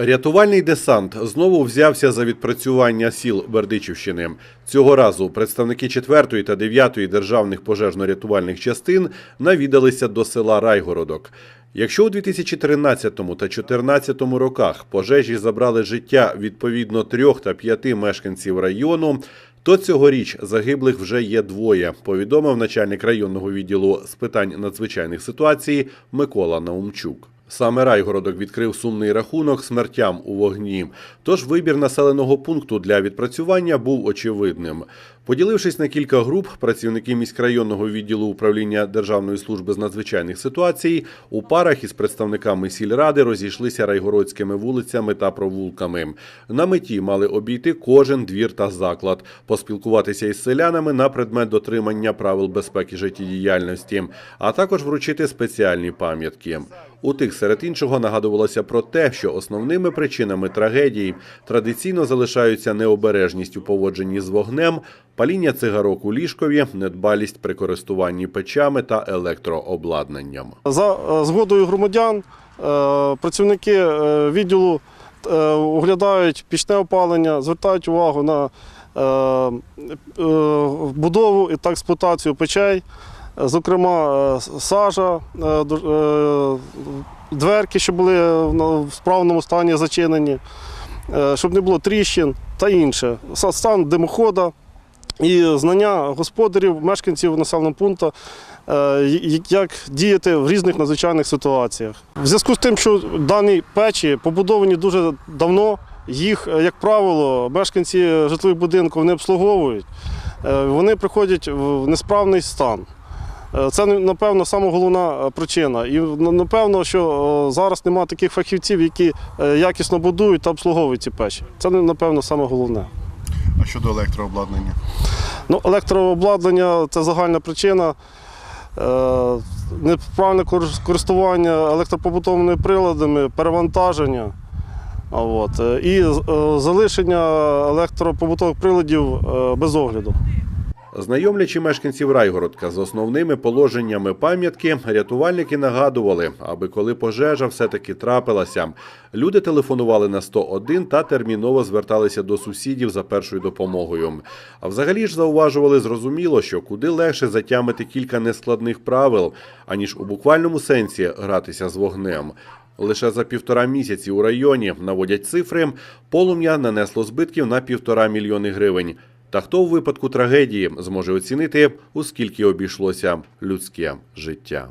Рятувальний десант знову взявся за відпрацювання сіл Бердичівщини. Цього разу представники 4-ї та 9-ї державних пожежно-рятувальних частин навідалися до села Райгородок. Якщо у 2013 та 2014 роках пожежі забрали життя відповідно трьох та п'яти мешканців району, то цьогоріч загиблих вже є двоє, повідомив начальник районного відділу з питань надзвичайних ситуацій Микола Наумчук. Саме Райгородок відкрив сумний рахунок смертям у вогні. Тож вибір населеного пункту для відпрацювання був очевидним. Поділившись на кілька груп, працівники міськрайонного відділу управління Державної служби з надзвичайних ситуацій у парах із представниками сільради розійшлися райгородськими вулицями та провулками. На меті мали обійти кожен двір та заклад, поспілкуватися із селянами на предмет дотримання правил безпеки життєдіяльності, а також вручити спеціальні пам'ятки. У тих серед іншого нагадувалося про те, що основними причинами трагедій традиційно залишаються необережність у поводженні з вогнем, паління цигарок у ліжкові, недбалість при користуванні печами та електрообладнанням. За е, згодою громадян е, працівники е, відділу оглядають пічне опалення, звертають увагу на будову і та експлуатацію печей, зокрема е, сажа, е, е, дверки, що були в справному стані зачинені, щоб не було тріщин та інше. Стан димохода і знання господарів, мешканців населеного пункту, як діяти в різних надзвичайних ситуаціях. В зв'язку з тим, що дані печі побудовані дуже давно, їх, як правило, мешканці житлових будинків не обслуговують, вони приходять в несправний стан. Е, Це напевно саме головна е, причина. І напевно, що е, зараз немає таких фахівців, які якісно будують та обслуговують ці печі. Це напевно саме головне. А щодо електрообладнання? Ну, електрообладнання це загальна причина. Неправильне користування електропобутовими приладами, перевантаження. От. І залишення електропобутових приладів без огляду. Знайомлячи мешканців Райгородка з основними положеннями пам'ятки, рятувальники нагадували, аби коли пожежа все-таки трапилася, люди телефонували на 101 та терміново зверталися до сусідів за першою допомогою. А взагалі ж зауважували зрозуміло, що куди легше затямити кілька нескладних правил, аніж у буквальному сенсі гратися з вогнем. Лише за півтора місяці у районі наводять цифри, полум'я нанесло збитків на півтора мільйони гривень. Та хто у випадку трагедії зможе оцінити, у скільки обійшлося людське життя?